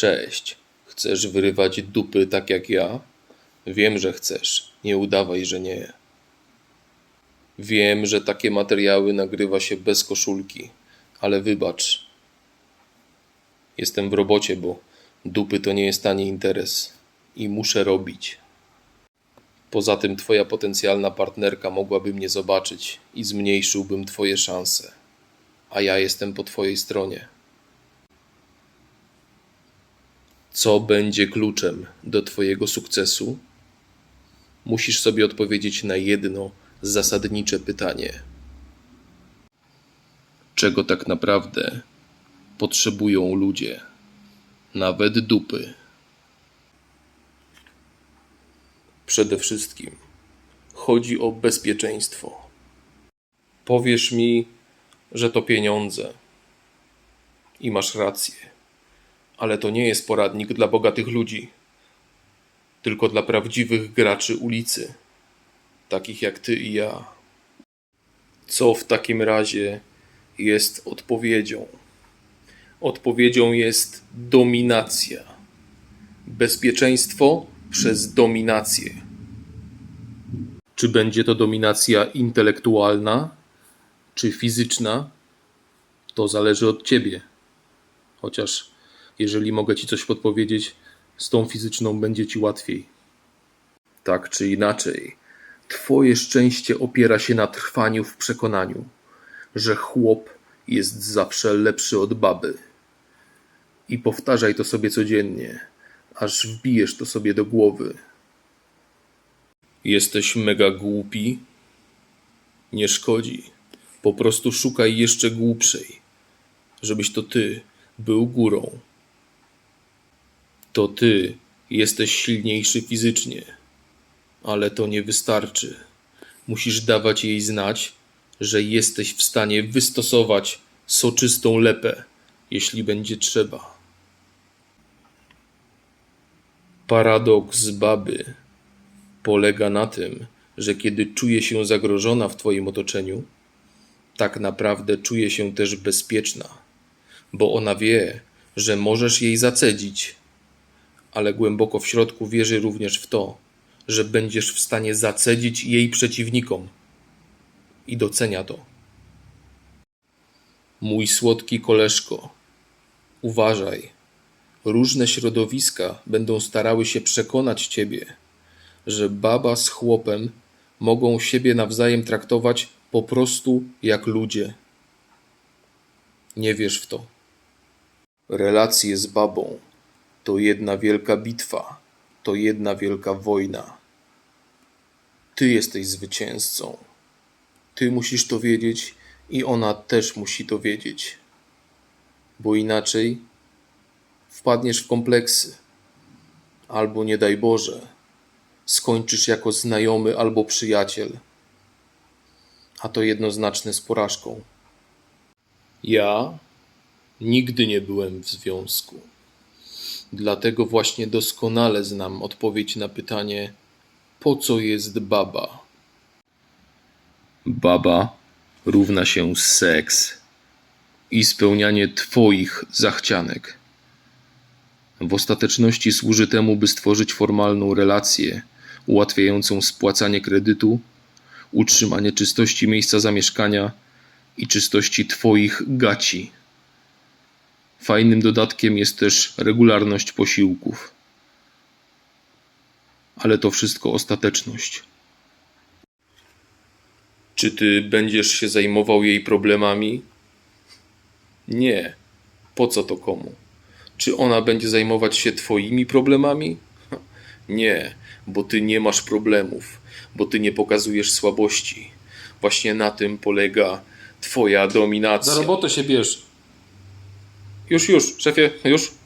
Cześć. Chcesz wyrywać dupy tak jak ja? Wiem, że chcesz. Nie udawaj, że nie. Wiem, że takie materiały nagrywa się bez koszulki, ale wybacz. Jestem w robocie, bo dupy to nie jest tani interes i muszę robić. Poza tym twoja potencjalna partnerka mogłaby mnie zobaczyć i zmniejszyłbym twoje szanse. A ja jestem po twojej stronie. Co będzie kluczem do Twojego sukcesu? Musisz sobie odpowiedzieć na jedno zasadnicze pytanie: Czego tak naprawdę potrzebują ludzie, nawet dupy? Przede wszystkim chodzi o bezpieczeństwo. Powiesz mi, że to pieniądze. I masz rację ale to nie jest poradnik dla bogatych ludzi, tylko dla prawdziwych graczy ulicy, takich jak ty i ja. Co w takim razie jest odpowiedzią? Odpowiedzią jest dominacja. Bezpieczeństwo przez dominację. Czy będzie to dominacja intelektualna, czy fizyczna? To zależy od ciebie. Chociaż jeżeli mogę ci coś podpowiedzieć, z tą fizyczną będzie ci łatwiej. Tak czy inaczej, twoje szczęście opiera się na trwaniu w przekonaniu, że chłop jest zawsze lepszy od baby. I powtarzaj to sobie codziennie, aż wbijesz to sobie do głowy. Jesteś mega głupi? Nie szkodzi. Po prostu szukaj jeszcze głupszej, żebyś to ty był górą to ty jesteś silniejszy fizycznie, ale to nie wystarczy. Musisz dawać jej znać, że jesteś w stanie wystosować soczystą lepę, jeśli będzie trzeba. Paradoks baby polega na tym, że kiedy czuje się zagrożona w Twoim otoczeniu, tak naprawdę czuje się też bezpieczna, bo ona wie, że możesz jej zacedzić ale głęboko w środku wierzy również w to, że będziesz w stanie zacedzić jej przeciwnikom. I docenia to. Mój słodki koleżko, uważaj. Różne środowiska będą starały się przekonać ciebie, że baba z chłopem mogą siebie nawzajem traktować po prostu jak ludzie. Nie wierz w to. Relacje z babą to jedna wielka bitwa, to jedna wielka wojna. Ty jesteś zwycięzcą. Ty musisz to wiedzieć i ona też musi to wiedzieć. Bo inaczej wpadniesz w kompleksy, albo nie daj Boże, skończysz jako znajomy albo przyjaciel. A to jednoznaczne z porażką. Ja nigdy nie byłem w związku. Dlatego właśnie doskonale znam odpowiedź na pytanie, po co jest baba? Baba równa się seks i spełnianie Twoich zachcianek. W ostateczności służy temu, by stworzyć formalną relację ułatwiającą spłacanie kredytu, utrzymanie czystości miejsca zamieszkania i czystości Twoich gaci. Fajnym dodatkiem jest też regularność posiłków. Ale to wszystko ostateczność. Czy ty będziesz się zajmował jej problemami? Nie. Po co to komu? Czy ona będzie zajmować się twoimi problemami? Nie, bo ty nie masz problemów, bo ty nie pokazujesz słabości. Właśnie na tym polega twoja dominacja. Za robotę się bierz. Już, już, szefie, już.